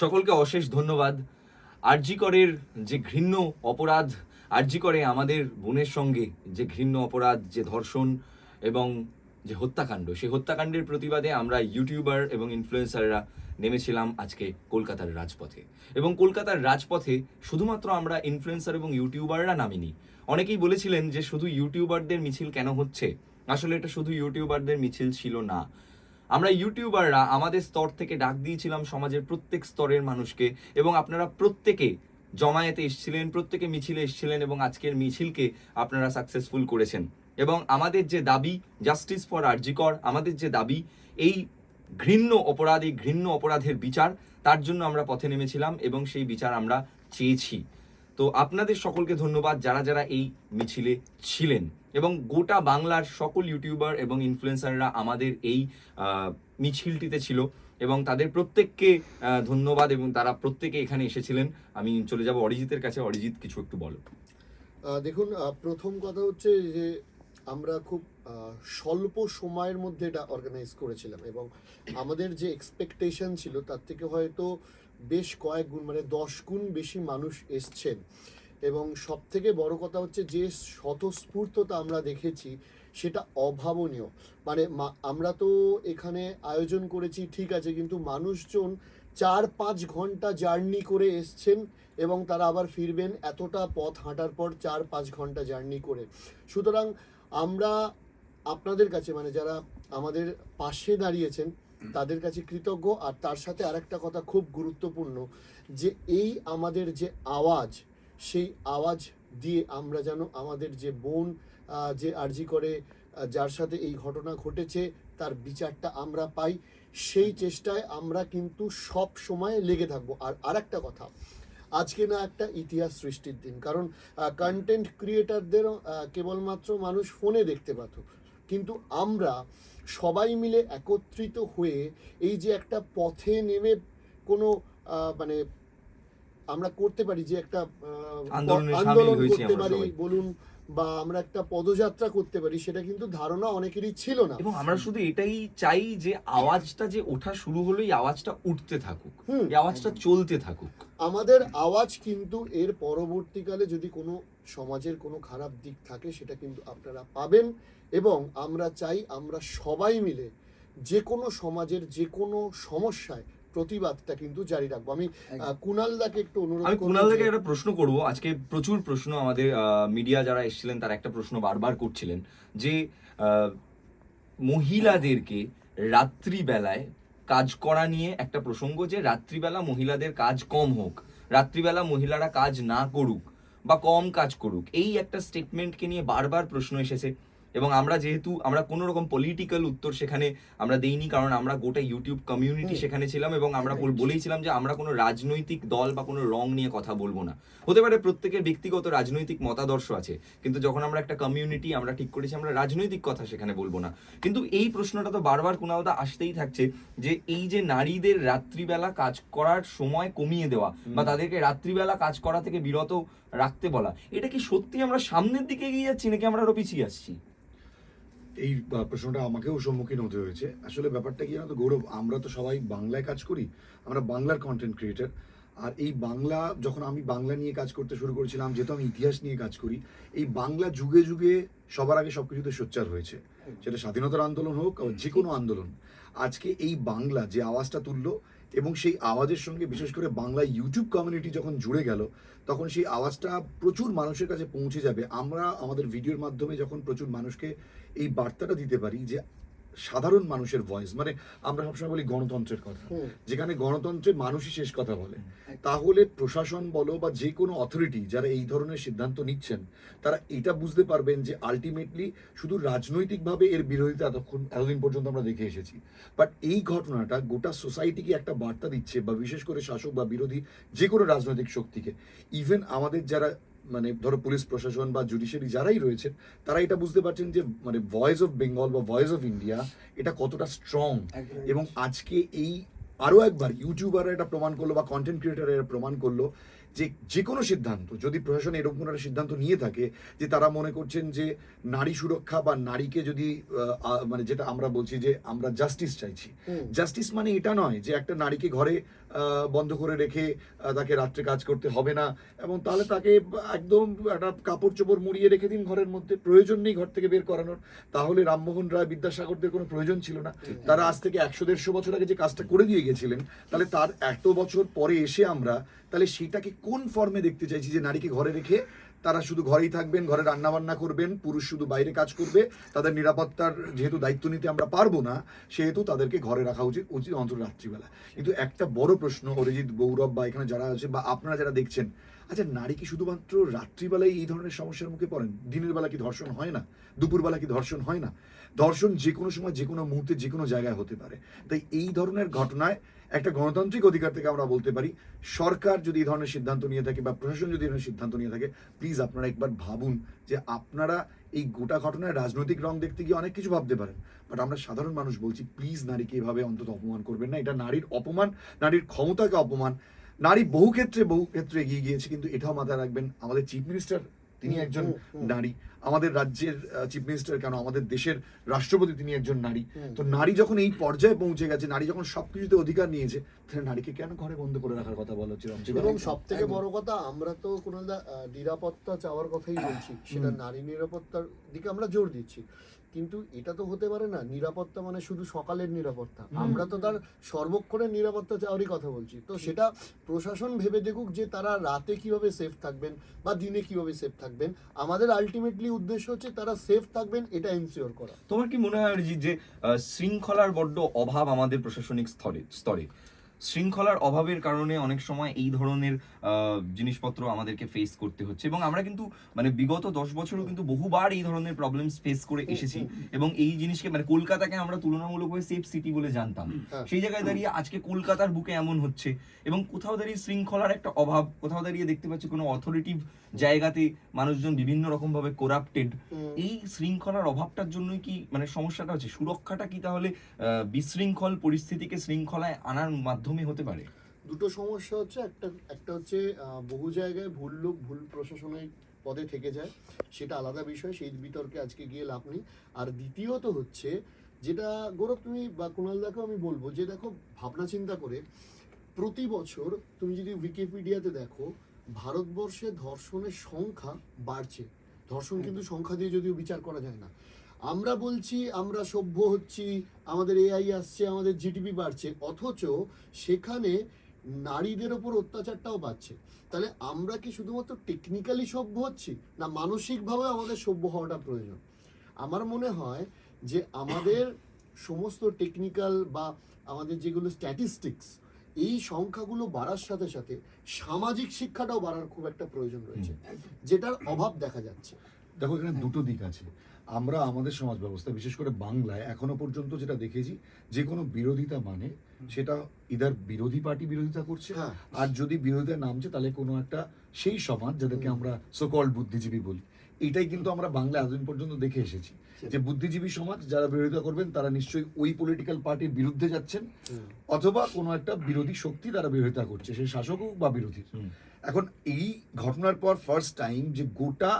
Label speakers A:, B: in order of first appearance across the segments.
A: সকলকে অশেষ ধন্যবাদ। আরজি করের যে ঘৃণ্য অপরাধ আরজি করে আমাদের বোনের সঙ্গে যে ঘৃণ্য অপরাধ, যে ধর্ষণ এবং যে হত্যাকাণ্ড, সেই হত্যাকাণ্ডের প্রতিবাদে আমরা ইউটিউবার এবং ইনফ্লুয়েন্সাররা নেমেছিলাম আজকে কলকাতার রাজপথে। এবং কলকাতার রাজপথে শুধুমাত্র আমরা ইনফ্লুয়েন্সার এবং ইউটিউবাররা নামিনি। অনেকেই বলেছিলেন যে শুধু ইউটিউবারদের মিছিল কেন হচ্ছে? আসলে এটা শুধু ইউটিউবারদের মিছিল ছিল না। আমরা ইউটিউবাররা আমাদের স্তর থেকে ডাক দিয়েছিলাম সমাজের প্রত্যেক স্তরের মানুষকে এবং আপনারা প্রত্যেকে জমায়েতে এসেছিলেন, প্রত্যেকে মিছিলে এসেছিলেন এবং আজকের মিছিলকে আপনারা সাকসেসফুল করেছেন। এবং আমাদের যে দাবি জাস্টিস ফর আরজিকর, আমাদের যে দাবি, এই ঘৃণ্য অপরাধ, এই ঘৃণ্য অপরাধের বিচার, তার জন্য আমরা পথে নেমেছিলাম এবং সেই বিচার আমরা চেয়েছি। তো আপনাদের সকলকে ধন্যবাদ যারা যারা এই মিছিলে ছিলেন। এবং গোটা বাংলার সকল ইউটিউবার এবং ইনফ্লুয়েন্সাররা আমাদের এই মিছিলটিতে ছিল এবং তাদের প্রত্যেককে ধন্যবাদ এবং তারা প্রত্যেকে এখানে এসেছিলেন। আমি চলে যাব অরিজিতের কাছে। অরিজিৎ, কিছু একটু বলো।
B: দেখুন প্রথম কথা হচ্ছে যে আমরা খুব স্বল্প সময়ের মধ্যে এটা অর্গানাইজ করেছিলাম এবং আমাদের যে এক্সপেকটেশন ছিল, তার থেকে হয়তো বেশ কয়েক গুণ মানে দশ গুণ বেশি মানুষ এসছেন। এবং সব থেকে বড় কথা হচ্ছে যে স্বতঃস্ফূর্ততা আমরা দেখেছি সেটা অভাবনীয়। মানে মা- আমরা তো এখানে আয়োজন করেছি ঠিক আছে কিন্তু মানুষজন চার পাঁচ ঘণ্টা জার্নি করে এসছেন এবং তারা আবার ফিরবেন এতটা পথ হাঁটার পর চার পাঁচ ঘণ্টা জার্নি করে। সুতরাং আমরা আপনাদের কাছে মানে যারা আমাদের পাশে দাঁড়িয়েছেন তাদের কাছে কৃতজ্ঞ। আর তার সাথে আরেকটা কথা খুব গুরুত্বপূর্ণ যে এই আমাদের যে আওয়াজ সেই আওয়াজ দিয়ে আমরা যেন আমাদের যে বোন যে আর্জি করে যার সাথে এই ঘটনা ঘটেছে, তার বিচারটা আমরা পাই। সেই চেষ্টায় আমরা কিন্তু সব সময় লেগে থাকব। আর আরেকটা কথা, আজকে না একটা ইতিহাস সৃষ্টির দিন। কারণ কন্টেন্ট ক্রিয়েটারদেরও কেবলমাত্র মানুষ ফোনে দেখতে পাত। কিন্তু আমরা সবাই মিলে একত্রিত হয়ে এই যে একটা পথে নেমে কোনো মানে আমরা করতে পারি যে একটা
A: আন্দোলনে
B: করতে পারি বলুন বা আমরা একটা পদযাত্রা করতে পারি সেটা কিন্তু ধারণা অনেকেরই ছিল না।
A: এবং আমরা শুধু এটাই চাই যে আওয়াজটা যে ওঠা শুরু হলো এই আওয়াজটা উঠতে থাকুক। এই আওয়াজটা চলতে থাকুক।
B: আমাদের আওয়াজ কিন্তু এর পরবর্তীকালে যদি কোনো সমাজের কোনো খারাপ দিক থাকে সেটা কিন্তু আপনারা পাবেন এবং আমরা চাই আমরা সবাই মিলে যে কোনো সমাজের যে কোনো সমস্যায় প্রতিবাদটা কিন্তু জারি রাখব। আমি আহ, কুনাল দাকে একটু অনুরোধ
A: আমি থেকে
B: যে-
A: একটা প্রশ্ন করব। আজকে প্রচুর প্রশ্ন আমাদের মিডিয়া যারা এসেছিলেন তারা একটা প্রশ্ন বারবার করছিলেন যে আহ, মহিলাদেরকে রাত্রিবেলায় কাজ করা নিয়ে একটা প্রসঙ্গ যে রাত্রিবেলা মহিলাদের কাজ কম হোক রাত্রিবেলা মহিলারা কাজ না করুক বা কম কাজ করুক এই একটা স্টেটমেন্টকে নিয়ে বারবার প্রশ্ন এসেছে। এবং আমরা যেহেতু আমরা কোনো রকম পলিটিক্যাল উত্তর সেখানে আমরা দেইনি কারণ আমরা গোটা ইউটিউব কমিউনিটি সেখানে ছিলাম এবং আমরা বল- বলেইছিলাম যে আমরা কোনো রাজনৈতিক দল বা কোনো রং নিয়ে কথা বলব না। হতে পারে প্রত্যেকের ব্যক্তিগত রাজনৈতিক মতাদর্শ আছে কিন্তু যখন আমরা একটা কমিউনিটি আমরা ঠিক করেছি আমরা রাজনৈতিক কথা সেখানে বলব না। কিন্তু এই প্রশ্নটা তো বারবার কুণালদা আসতেই থাকছে যে এই যে নারীদের রাত্রিবেলা কাজ করার সময় কমিয়ে দেওয়া বা তাদেরকে রাত্রিবেলা কাজ করা থেকে বিরত রাখতে বলা এটা কি সত্যি আমরা সামনের দিকে এগিয়ে যাচ্ছি নাকি আমরা আরও পিছিয়ে আসছি?
C: এই প্রশ্নটা আমাকেও সম্মুখীন হতে হয়েছে। আসলে ব্যাপারটা কি জানো গৌরব, আমরা তো সবাই বাংলায় কাজ করি, আমরা বাংলার কন্টেন্ট ক্রিয়েটার আর এই বাংলা, যখন আমি বাংলা নিয়ে কাজ করতে শুরু করেছিলাম, যেহেতু আমি ইতিহাস নিয়ে কাজ করি, এই বাংলা যুগে যুগে সবার আগে সবকিছুতে সোচ্চার হয়েছে। সেটা স্বাধীনতার আন্দোলন হোক যে কোনো আন্দোলন। আজকে এই বাংলা যে আওয়াজটা তুললো এবং সেই আওয়াজের সঙ্গে বিশেষ করে বাংলা ইউটিউব কমিউনিটি যখন জুড়ে গেল, তখন সেই আওয়াজটা প্রচুর মানুষের কাছে পৌঁছে যাবে। আমরা আমাদের ভিডিওর মাধ্যমে যখন প্রচুর মানুষকে এই বার্তাটা দিতে পারি যে সাধারণ মানুষের ভয়েস মানে আমরা সবসময় বলি গণতন্ত্রের কথা। যেখানে গণতন্ত্রের মানুষই শেষ কথা বলে। তাহলে প্রশাসন বলো বা যে কোনো অথরিটি যারা এই ধরনের সিদ্ধান্ত নিচ্ছেন তারা এটা বুঝতে পারবেন যে আলটিমেটলি শুধু রাজনৈতিকভাবে এর বিরোধিতা এতক্ষণ এতদিন পর্যন্ত আমরা দেখে এসেছি। বাট এই ঘটনাটা গোটা সোসাইটিকে একটা বার্তা দিচ্ছে বা বিশেষ করে শাসক বা বিরোধী যে কোনো রাজনৈতিক শক্তিকে। ইভেন আমাদের যারা মানে ধরো পুলিশ প্রশাসন বা জুডিশিয়ারি যারাই রয়েছেন তারা এটা বুঝতে পারছেন যে মানে ভয়েস অফ বেঙ্গল বা ভয়েস অফ ইন্ডিয়া এটা কতটা স্ট্রং এবং আজকে এই আরও একবার ইউটিউবাররা এটা প্রমাণ করল বা কন্টেন্ট ক্রিয়েটাররা এটা প্রমাণ করল যে যে কোনো সিদ্ধান্ত যদি প্রশাসন এরকম একটা সিদ্ধান্ত নিয়ে থাকে যে তারা মনে করছেন যে নারী সুরক্ষা বা নারীকে যদি মানে যেটা আমরা বলছি যে আমরা জাস্টিস চাইছি। জাস্টিস মানে এটা নয় যে একটা নারীকে ঘরে বন্ধ করে রেখে তাকে রাত্রে কাজ করতে হবে না। এবং তাহলে তাকে একদম একটা কাপড় চোপড় মুড়িয়ে রেখে দিন ঘরের মধ্যে। প্রয়োজন নেই ঘর থেকে বের করানোর। তাহলে রামমোহন রায়, বিদ্যাসাগরদের কোনো প্রয়োজন ছিল না। তারা আজ থেকে একশো, দেড়শো বছর আগে যে কাজটা করে দিয়ে গেছিলেন, তাহলে তার এত বছর পরে এসে আমরা, তাহলে সেটাকে কোন ফর্মে দেখতে চাইছি যে নারীকে ঘরে রেখে তারা শুধু ঘরেই থাকবেন, ঘরে রান্না বান্না করবেন, পুরুষ শুধু বাইরে কাজ করবে, তাদের নিরাপত্তার যেহেতু দায়িত্ব নিতে আমরা পারব না, সেহেতু তাদেরকে ঘরে রাখা উচিত উচিত অন্তর রাত্রিবেলা। কিন্তু একটা বড় প্রশ্ন অরিজিৎ, গৌরব বা এখানে যারা আছে বা আপনারা যারা দেখছেন আচ্ছা নারী কি শুধুমাত্র রাত্রিবেলায় এই ধরনের সমস্যার মুখে পড়েন? দিনের বেলা কি ধর্ষণ হয় না? দুপুরবেলা কি ধর্ষণ হয় না? ধর্ষণ যে কোনো সময়, যে কোনো মুহূর্তে, যে কোনো জায়গায় হতে পারে। তাই এই ধরনের ঘটনায় একটা গণতান্ত্রিক অধিকার থেকে আমরা বলতে পারি, সরকার যদি এই ধরনের সিদ্ধান্ত নিয়ে থাকে বা প্রশাসন যদি এই ধরনের সিদ্ধান্ত নিয়ে থাকে প্লিজ আপনারা একবার ভাবুন যে আপনারা এই গোটা ঘটনায় রাজনৈতিক রং দেখতে গিয়ে অনেক কিছু ভাবতে পারেন। বাট আমরা সাধারণ মানুষ বলছি প্লিজ নারীকে এভাবে অন্তত অপমান করবেন না। এটা নারীর অপমান, নারীর ক্ষমতাকে অপমান। নারী বহু ক্ষেত্রে বহু ক্ষেত্রে এগিয়ে গিয়েছে কিন্তু এটাও মাথায় রাখবেন আমাদের চিফ মিনিস্টার তিনি একজন। নারী। আমাদের রাজ্যের চিফ মিনিস্টার কেন? আমাদের দেশের রাষ্ট্রপতি তিনি একজন নারী। তো নারী যখন এই পর্যায়ে পৌঁছে গেছে নারী যখন সবকিছুতে অধিকার নিয়েছে তাহলে নারীকে কেন ঘরে বন্ধ করে রাখার কথা বলা হচ্ছে?
B: এবং সব থেকে বড় কথা আমরা তো কোনো নিরাপত্তা চাওয়ার কথাই বলছি। সেটা নারী নিরাপত্তার দিকে আমরা জোর দিচ্ছি। কিন্তু এটা তো হতে পারে না নিরাপত্তা মানে শুধু সকালের নিরাপত্তা। আমরা তো তার সর্বক্ষণের নিরাপত্তা চাওয়ারই কথা বলছি। তো সেটা প্রশাসন ভেবে দেখুক যে তারা রাতে কীভাবে সেফ থাকবেন বা দিনে কীভাবে সেফ থাকবেন। আমাদের আলটিমেটলি উদ্দেশ্য হচ্ছে তারা সেফ থাকবেন এটা এনসিওর করা।
A: তোমার কি মনে হয় যে শৃঙ্খলার বড্ড অভাব আমাদের প্রশাসনিক স্তরে স্তরে শৃঙ্খলার অভাবের কারণে অনেক সময় এই ধরনের জিনিসপত্র আমাদেরকে ফেস করতে হচ্ছে। এবং আমরা কিন্তু মানে বিগত দশ বছরও কিন্তু বহুবার এই ধরনের প্রবলেমস ফেস করে এসেছি। এবং এই জিনিসকে মানে কলকাতাকে আমরা তুলনামূলকভাবে সেফ সিটি বলে জানতাম।
B: হ্যাঁ।
A: সেই জায়গায় দাঁড়িয়ে আজকে কলকাতার বুকে এমন হচ্ছে। এবং কোথাও দাঁড়িয়ে শৃঙ্খলার একটা অভাব কোথাও দাঁড়িয়ে দেখতে পাচ্ছি কোনো অথরিটিভ জায়গাতে মানুষজন বিভিন্ন রকম ভাবে করাপ্টেড এই শৃঙ্খলার অভাবটার জন্যই কি মানে সমস্যাটা হচ্ছে? সুরক্ষাটা কি তাহলে বিশৃঙ্খল পরিস্থিতিকে শৃঙ্খলায় আনার মাধ্যমে হতে পারে?
B: দুটো সমস্যা হচ্ছে একটা একটা হচ্ছে বহু জায়গায় ভুল লোক ভুল প্রশাসনের পদে থেকে যায় সেটা আলাদা বিষয় সেই বিতর্কে আজকে গিয়ে লাভ নেই। আর দ্বিতীয়ত হচ্ছে যেটা গৌরব তুমি বা কুণালদাকেও আমি বলব যে দেখো ভাবনা চিন্তা করে প্রতি বছর তুমি যদি উইকিপিডিয়াতে দেখো ভারতবর্ষে ধর্ষণের সংখ্যা বাড়ছে। ধর্ষণ কিন্তু সংখ্যা দিয়ে যদিও বিচার করা যায় না। আমরা বলছি, আমরা সভ্য হচ্ছি, আমাদের এআই আসছে, আমাদের জিডিপি বাড়ছে, অথচ সেখানে নারীদের ওপর অত্যাচারটাও বাড়ছে। তাহলে আমরা কি শুধুমাত্র টেকনিক্যালি সভ্য হচ্ছি, না মানসিকভাবে আমাদের সভ্য হওয়াটা প্রয়োজন? আমার মনে হয় যে আমাদের সমস্ত টেকনিক্যাল বা আমাদের যেগুলো স্ট্যাটিস্টিক্স এই সংখ্যাগুলো বাড়ার সাথে সাথে সামাজিক শিক্ষাটাও বাড়ার খুব একটা প্রয়োজন রয়েছে যেটার অভাব দেখা যাচ্ছে।
C: দেখো এখানে দুটো দিক আছে। আমরা আমাদের সমাজ ব্যবস্থা বিশেষ করে বাংলায় এখনও পর্যন্ত যেটা দেখেছি যে কোনো বিরোধিতা মানে সেটা ইদার বিরোধী পার্টি বিরোধিতা করছে
B: হ্যাঁ।
C: আর যদি বিরোধিতা নামছে তাহলে কোনো একটা সেই সমাজ যাদেরকে আমরা সোকল বুদ্ধিজীবী বলি। এটাই কিন্তু আমরা বাংলা এতদিন পর্যন্ত দেখে এসেছি। যে বুদ্ধিজীবী সমাজ যারা বিরোধিতা করবেন তারা নিশ্চয়ই ওই পলিটিক্যাল পার্টির বিরুদ্ধে যাচ্ছেন অথবা কোনো একটা বিরোধী শক্তি তারা বিরোধিতা করছে সে শাসক হোক বা বিরোধী। এখন এই ঘটনার পর ফার্স্ট টাইম যে গোটা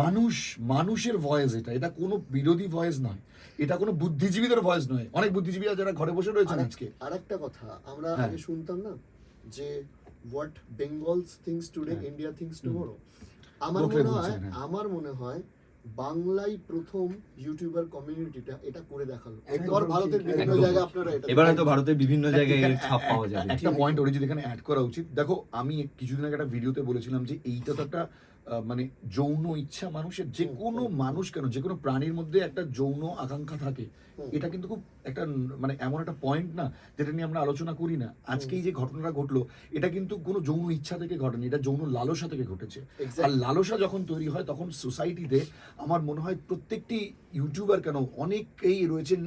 C: মানুষ মানুষের ভয়েস এটা এটা কোনো বিরোধী ভয়েস নয়। এটা কোনো বুদ্ধিজীবীদের ভয়েস নয়। অনেক বুদ্ধিজীবীরা যারা ঘরে বসে রয়েছেন আজকে।
B: আর একটা কথা আমরা
C: হ্যাঁ।
B: আগে শুনতাম না যে what Bengals thinks today. India thinks tomorrow আমার মনে হয়
C: হ্যাঁ।
B: আমার মনে হয় বাংলাই প্রথম ইউটিউবার কমিউনিটিটা এটা করে দেখাল।
C: একদম
B: ভারতের বিভিন্ন জায়গায় আপনারা এটা
A: এবার হয়তো ভারতের বিভিন্ন জায়গায় এর
C: এখানে
A: ছাপ পাওয়া যাবে।
C: একটা পয়েন্ট অরিজিৎ এখানে অ্যাড করা উচিত। দেখো আমি কিছুদিন আগে একটা ভিডিওতে বলেছিলাম যে এইটা তো একটা আহ, মানে যৌন ইচ্ছা মানুষের যে কোনো মানুষ কেন যে কোনো প্রাণীর মধ্যে একটা যৌন আকাঙ্ক্ষা থাকে। এটা কিন্তু খুব একটা মানে এমন একটা পয়েন্ট না যেটা নিয়ে আমরা আলোচনা করি না। আজকে এই যে ঘটনাটা ঘটলো এটা কিন্তু কোনো যৌন ইচ্ছা থেকে ঘটেনি এটা যৌন লালসা থেকে ঘটেছে। আর লালসা যখন তৈরি হয় তখন সোসাইটিতে আমার মনে হয় প্রত্যেকটি ইউটিউবার কেন অনেকেই রয়েছেন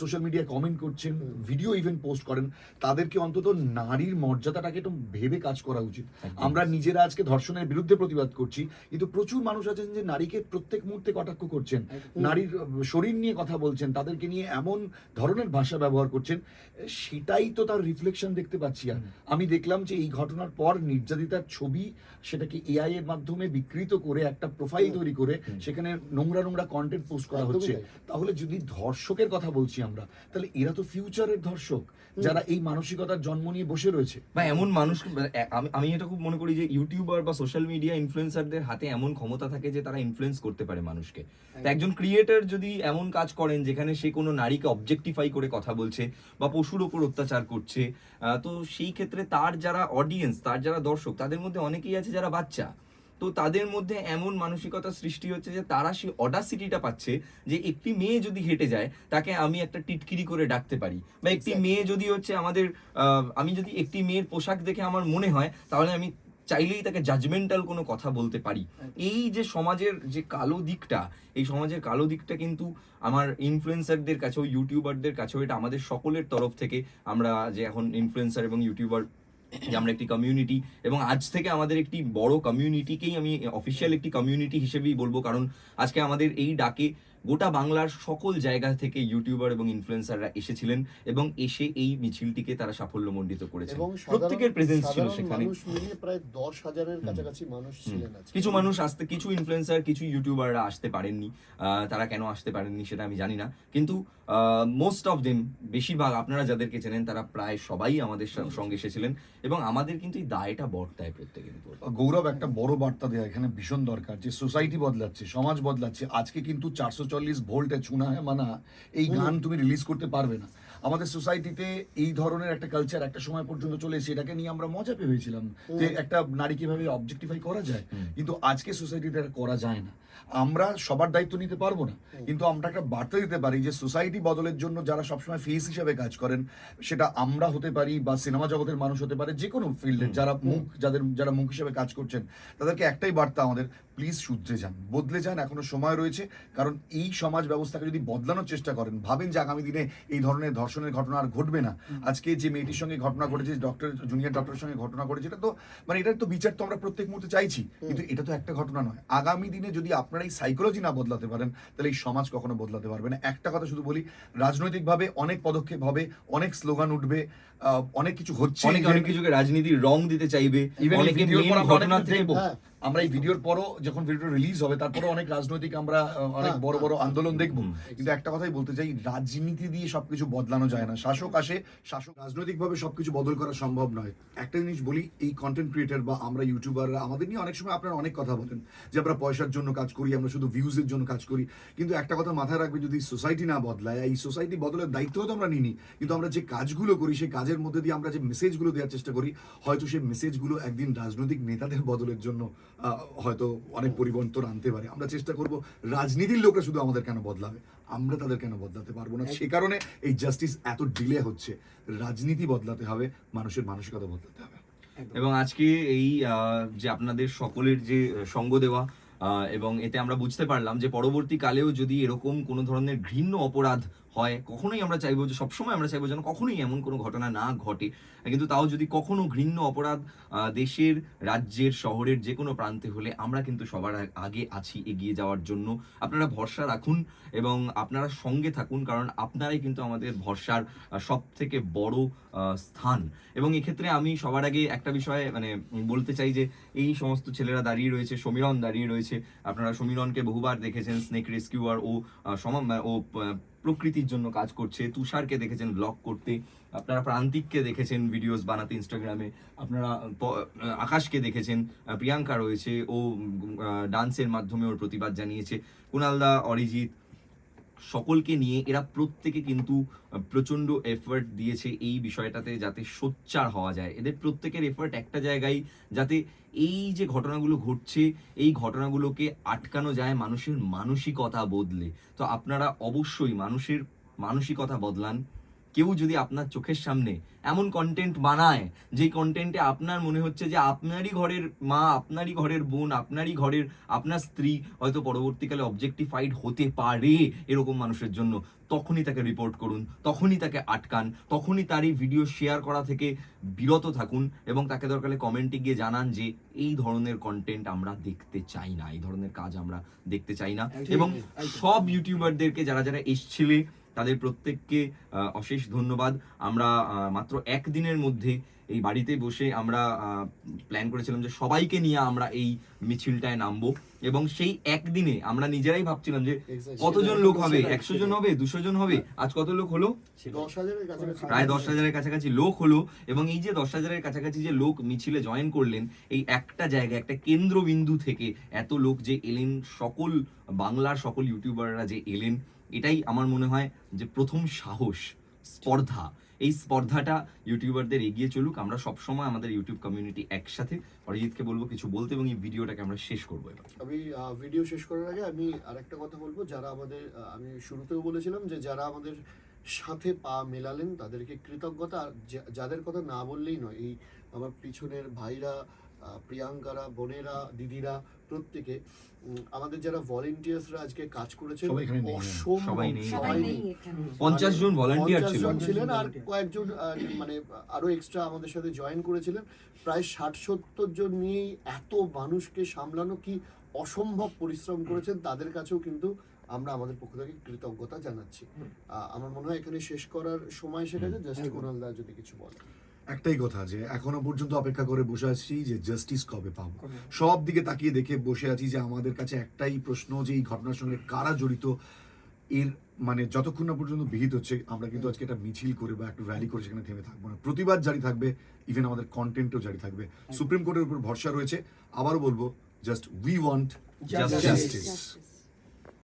C: সোশ্যাল মিডিয়ায় কমেন্ট করছেন ভিডিও ইভেন্ট পোস্ট করেন তাদেরকে অন্তত নারীর মর্যাদাটাকে একটু ভেবে কাজ করা উচিত। আমরা নিজেরা আজকে ধর্ষণের বিরুদ্ধে প্রতিবাদ করছি কিন্তু প্রচুর মানুষ আছেন যে নারীকে প্রত্যেক মুহূর্তে কটাক্ষ করছেন নারীর শরীর নিয়ে কথা বলছেন তাদেরকে নিয়ে নিয়ে এমন ধরনের ভাষা ব্যবহার করছেন সেটাই তো তার রিফ্লেকশন দেখতে পাচ্ছি আর। আমি দেখলাম যে এই ঘটনার পর নির্যাতিতার ছবি সেটাকে এআই এর মাধ্যমে বিকৃত করে একটা প্রোফাইল তৈরি করে সেখানে নোংরা নোংরা কন্টেন্ট পোস্ট করা হচ্ছে। তাহলে যদি ধর্ষকের কথা বলছি আমরা তাহলে এরা তো ফিউচারের ধর্ষক যারা এই মানসিকতার জন্ম নিয়ে বসে রয়েছে।
A: বা এমন মানুষ মানে আমি এটা খুব মনে করি যে ইউটিউবার বা সোশ্যাল মিডিয়া ইনফ্লুয়েন্সারদের হাতে এমন ক্ষমতা থাকে যে তারা ইনফ্লুয়েন্স করতে পারে মানুষকে। একজন ক্রিয়েটর যদি এমন কাজ করেন যেখানে সে কোনো নারীকে অবজেক্টিফাই করে কথা বলছে বা পশুর ওপর অত্যাচার করছে তো সেই ক্ষেত্রে তার যারা অডিয়েন্স তার যারা দর্শক তাদের মধ্যে অনেকেই আছে যারা বাচ্চা। তো তাদের মধ্যে এমন মানসিকতা সৃষ্টি হচ্ছে যে তারা সেই অডাসিটিটা পাচ্ছে যে একটি মেয়ে যদি হেঁটে যায় তাকে আমি একটা টিটকিরি করে ডাকতে পারি। বা একটি মেয়ে যদি হচ্ছে আমাদের আমি যদি একটি মেয়ের পোশাক দেখে আমার মনে হয় তাহলে আমি চাইলেই তাকে জাজমেন্টাল কোনো কথা বলতে পারি। এই যে সমাজের যে কালো দিকটা এই সমাজের কালো দিকটা কিন্তু আমার ইনফ্লুয়েন্সারদের কাছেও ইউটিউবারদের কাছেও এটা আমাদের সকলের তরফ থেকে আমরা যে এখন ইনফ্লুয়েন্সার এবং ইউটিউবার যে আমরা একটি কমিউনিটি এবং আজ থেকে আমাদের একটি বড় কমিউনিটিকেই আমি অফিসিয়াল একটি কমিউনিটি হিসেবেই বলব। কারণ আজকে আমাদের এই ডাকে গোটা বাংলার সকল জায়গা থেকে ইউটিউবার এবং ইনফ্লুয়েন্সাররা এসেছিলেন এবং এসে এই মিছিলটিকে তারা সাফল্যমণ্ডিত করেছে
B: এবং
A: প্রত্যেকের প্রেজেন্স ছিল সেখানে।
B: প্রায় দশ হাজারের কাছাকাছি মানুষ ছিলেন
A: কিছু মানুষ আসতে কিছু ইনফ্লুয়েন্সার কিছু ইউটিউবাররা আসতে পারেননি। আহ, তারা কেন আসতে পারেননি সেটা আমি জানি না। কিন্তু মোস্ট অফ দেম বেশিরভাগ আপনারা যাদেরকে চেনেন তারা প্রায় সবাই আমাদের সঙ্গে এসেছিলেন এবং আমাদের কিন্তু এই দায়টা বর্তায় প্রত্যেকের উপর।
C: গৌরব একটা বড় বার্তা দেওয়া এখানে ভীষণ দরকার যে সোসাইটি বদলাচ্ছে সমাজ বদলাচ্ছে। আজকে কিন্তু চারশো চল্লিশ ভোল্টে চুনা হ্যাঁ মানা এই গান তুমি রিলিজ করতে পারবে না। আমাদের সোসাইটিতে এই ধরনের একটা কালচার একটা সময় পর্যন্ত চলে এসে এটাকে নিয়ে আমরা মজা পেয়েছিলাম যে একটা নারী কীভাবে অবজেক্টিফাই করা যায়। কিন্তু আজকে সোসাইটিতে করা যায় না। আমরা সবার দায়িত্ব নিতে পারব না। কিন্তু আমরা একটা বার্তা দিতে পারি যে সোসাইটি বদলের জন্য যারা সবসময় ফেস হিসেবে কাজ করেন সেটা আমরা হতে পারি বা সিনেমা জগতের মানুষ হতে পারে যে কোনো ফিল্ডে যারা মুখ যাদের যারা মুখ হিসেবে কাজ করছেন তাদেরকে একটাই বার্তা আমাদের প্লিজ শুধরে যান। বদলে যান এখনও সময় রয়েছে কারণ এই সমাজ ব্যবস্থাকে যদি বদলানোর চেষ্টা করেন ভাবেন যে আগামী দিনে এই ধরনের ধর্ষণের ঘটনা আর ঘটবে না। আজকে যে মেয়েটির সঙ্গে ঘটনা ঘটেছে ডক্টর জুনিয়র ডক্টরের সঙ্গে ঘটনা ঘটেছে এটা তো মানে এটার তো বিচার তো আমরা প্রত্যেক মুহূর্তে চাইছি কিন্তু এটা তো একটা ঘটনা নয়। আগামী দিনে যদি আপনারা এই সাইকোলজি না বদলাতে পারেন তাহলে এই সমাজ কখনো বদলাতে পারবে না একটা কথা শুধু বলি রাজনৈতিকভাবে অনেক পদক্ষেপ হবে অনেক স্লোগান উঠবে আহ, অনেক কিছু হচ্ছে
A: অনেকে অনেক কিছুকে রাজনীতির রং দিতে চাইবে অনেকে ঘটনা থেকে।
C: আমরা এই ভিডিওর পরও যখন ভিডিও রিলিজ হবে তারপরে অনেক রাজনৈতিক আমরা অনেক বড় বড় আন্দোলন দেখব। কিন্তু একটা কথাই বলতে চাই রাজনীতি দিয়ে সবকিছু বদলানো যায় না। শাসক আসে শাসক রাজনৈতিকভাবে সবকিছু বদল করা সম্ভব নয়। একটা জিনিস বলি এই কন্টেন্ট ক্রিয়েটার বা আমরা ইউটিউবাররা আমাদের নিয়ে অনেক সময় আপনারা অনেক কথা বলেন যে আমরা পয়সার জন্য কাজ করি আমরা শুধু ভিউজের জন্য কাজ করি। কিন্তু একটা কথা মাথায় রাখবে যদি সোসাইটি না বদলায় এই সোসাইটি বদলের দায়িত্ব তো আমরা নিনি কিন্তু আমরা যে কাজগুলো করি সেই কাজের মধ্যে দিয়ে আমরা যে মেসেজগুলো দেওয়ার চেষ্টা করি হয়তো সেই মেসেজগুলো একদিন রাজনৈতিক নেতাদের বদলের জন্য হয়তো অনেক পরিবর্তন আনতে পারে। আমরা চেষ্টা করব রাজনীতির লোকরা শুধু আমাদের কেন বদলাবে? আমরা তাদের কেন বদলাতে পারব না? সে কারণে এই জাস্টিস এত ডিলে হচ্ছে। রাজনীতি বদলাতে হবে, মানুষের মানসিকতা বদলাতে হবে।
A: এবং আজকে এই যে আপনাদের সকলের যে সঙ্গ দেওয়া এবং এতে আমরা বুঝতে পারলাম যে পরবর্তীকালেও যদি এরকম কোনো ধরনের ঘৃণ্য অপরাধ হয়, কখনোই আমরা চাইব যে, সবসময় আমরা চাইব যেন কখনোই এমন কোনো ঘটনা না ঘটে। কিন্তু তাও যদি কখনো ঘৃণ্য অপরাধ দেশের, রাজ্যের, শহরের যে কোনো প্রান্তে হলে আমরা কিন্তু সবার আগে আছি এগিয়ে যাওয়ার জন্য। আপনারা ভরসা রাখুন এবং আপনারা সঙ্গে থাকুন কারণ আপনারাই কিন্তু আমাদের ভরসার সব থেকে বড় স্থান। এবং এক্ষেত্রে আমি সবার আগে একটা বিষয়ে মানে বলতে চাই যে, এই সমস্ত ছেলেরা দাঁড়িয়ে রয়েছে, সমীরণ দাঁড়িয়ে রয়েছে। আপনারা সমীরণকে বহুবার দেখেছেন, স্নেক রেস্কিউয়ার ও সম- ও প্রকৃতির জন্য কাজ করছে। তুষারকে দেখেছেন ব্লগ করতে। আপনারা প্রান্তিককে দেখেছেন ভিডিওস বানাতে ইনস্টাগ্রামে আপনারা আকাশকে দেখেছেন। প্রিয়াঙ্কা রয়েছে। ও ডান্সের মাধ্যমে ওর প্রতিবাদ জানিয়েছে। কুণালদা অরিজিৎ সকলকে নিয়ে এরা প্রত্যেকে কিন্তু প্রচণ্ড এফার্ট দিয়েছে এই বিষয়টাতে যাতে সোচ্চার হওয়া যায়। এদের প্রত্যেকের এফার্ট একটা জায়গায় যাতে এই যে ঘটনাগুলো ঘটছে, এই ঘটনাগুলোকে আটকানো যায় মানুষের মানসিকতা বদলে। তো আপনারা অবশ্যই মানুষের মানসিকতা বদলান। কেউ যদি আপনার চোখের সামনে এমন কন্টেন্ট বানায় যে কন্টেন্টে আপনার মনে হচ্ছে যে আপনারই ঘরের মা আপনারই ঘরের বোন আপনারই ঘরের আপনার স্ত্রী হয়তো পরবর্তীকালে অবজেক্টিফাইড হতে পারে এরকম মানুষের জন্য তখনই তাকে রিপোর্ট করুন তখনই তাকে আটকান তখনই তার এই ভিডিও শেয়ার করা থেকে বিরত থাকুন এবং তাকে দরকারে কমেন্টে গিয়ে জানান যে এই ধরনের কন্টেন্ট আমরা দেখতে চাই না এই ধরনের কাজ আমরা দেখতে চাই না। এবং সব ইউটিউবারদেরকে যারা যারা এসছিলে তাদের প্রত্যেককে অশেষ ধন্যবাদ। আমরা মাত্র একদিনের মধ্যে এই বাড়িতে বসে আমরা প্ল্যান করেছিলাম যে সবাইকে নিয়ে আমরা এই মিছিলটায় নামবো এবং সেই একদিনে আমরা নিজেরাই ভাবছিলাম যে কতজন লোক হবে? একশো জন হবে? দুশো জন হবে? আজ কত লোক হলো? প্রায় দশ হাজারের কাছাকাছি লোক হলো এবং এই যে দশ হাজারের কাছাকাছি যে লোক মিছিলে জয়েন করলেন এই একটা জায়গা একটা কেন্দ্রবিন্দু থেকে এত লোক যে এলেন সকল বাংলার সকল ইউটিউবাররা যে এলেন এটাই আমার মনে হয় যে প্রথম সাহস, স্পর্ধা। এই স্পর্ধাটা ইউটিউবারদের এগিয়ে চলুক। আমরা সবসময় আমাদের ইউটিউব কমিউনিটি একসাথে অরিজিৎকে বলব কিছু বলতে এবং এই ভিডিওটাকে আমরা শেষ করব এবার।
B: আমি ভিডিও শেষ করার আগে আমি আরেকটা কথা বলব। যারা আমাদের আমি শুরুতেও বলেছিলাম যে যারা আমাদের সাথে পা মেলালেন, তাদেরকে কৃতজ্ঞতা। যাদের কথা না বললেই নয়, এই আমার পিছনের ভাইরা প্রিয়াঙ্কারা, বোনেরা, দিদিরা প্রত্যেকে আমাদের যারা ভলেন্টিয়ার্সরা আজকে কাজ করেছেন
C: সবাই নেই।
A: সবাই নেই।
B: সবাই নেই।
A: পঞ্চাশ জন ভলান্টিয়ার
B: ছিলেন আর কয়েকজন মানে আরও এক্সট্রা আমাদের সাথে জয়েন করেছিলেন। প্রায় ষাট সত্তর জন নিয়েই এত মানুষকে সামলানো কি অসম্ভব পরিশ্রম করেছেন তাদের কাছেও কিন্তু আমরা আমাদের পক্ষ থেকে কৃতজ্ঞতা জানাচ্ছি। আহ, আমার মনে হয় এখানে শেষ করার সময় এসে গেছে জাস্ট কোনাল দা যদি কিছু বলে।
C: একটাই কথা যে এখনও পর্যন্ত অপেক্ষা করে বসে আছি যে জাস্টিস কবে পাবো। সব দিকে তাকিয়ে দেখে বসে আছি যে আমাদের কাছে একটাই প্রশ্ন যে এই ঘটনার সঙ্গে কারা জড়িত এর মানে যতক্ষণ না পর্যন্ত বিহিত হচ্ছে আমরা কিন্তু আজকে একটা মিছিল করে বা একটা র্যালি করে সেখানে থেমে থাকব না। প্রতিবাদ জারি থাকবে ইভেন আমাদের কন্টেন্টও জারি থাকবে। সুপ্রিম কোর্টের উপর ভরসা রয়েছে। আবারও বলব জাস্ট উই ওয়ান্ট. জাস্টিস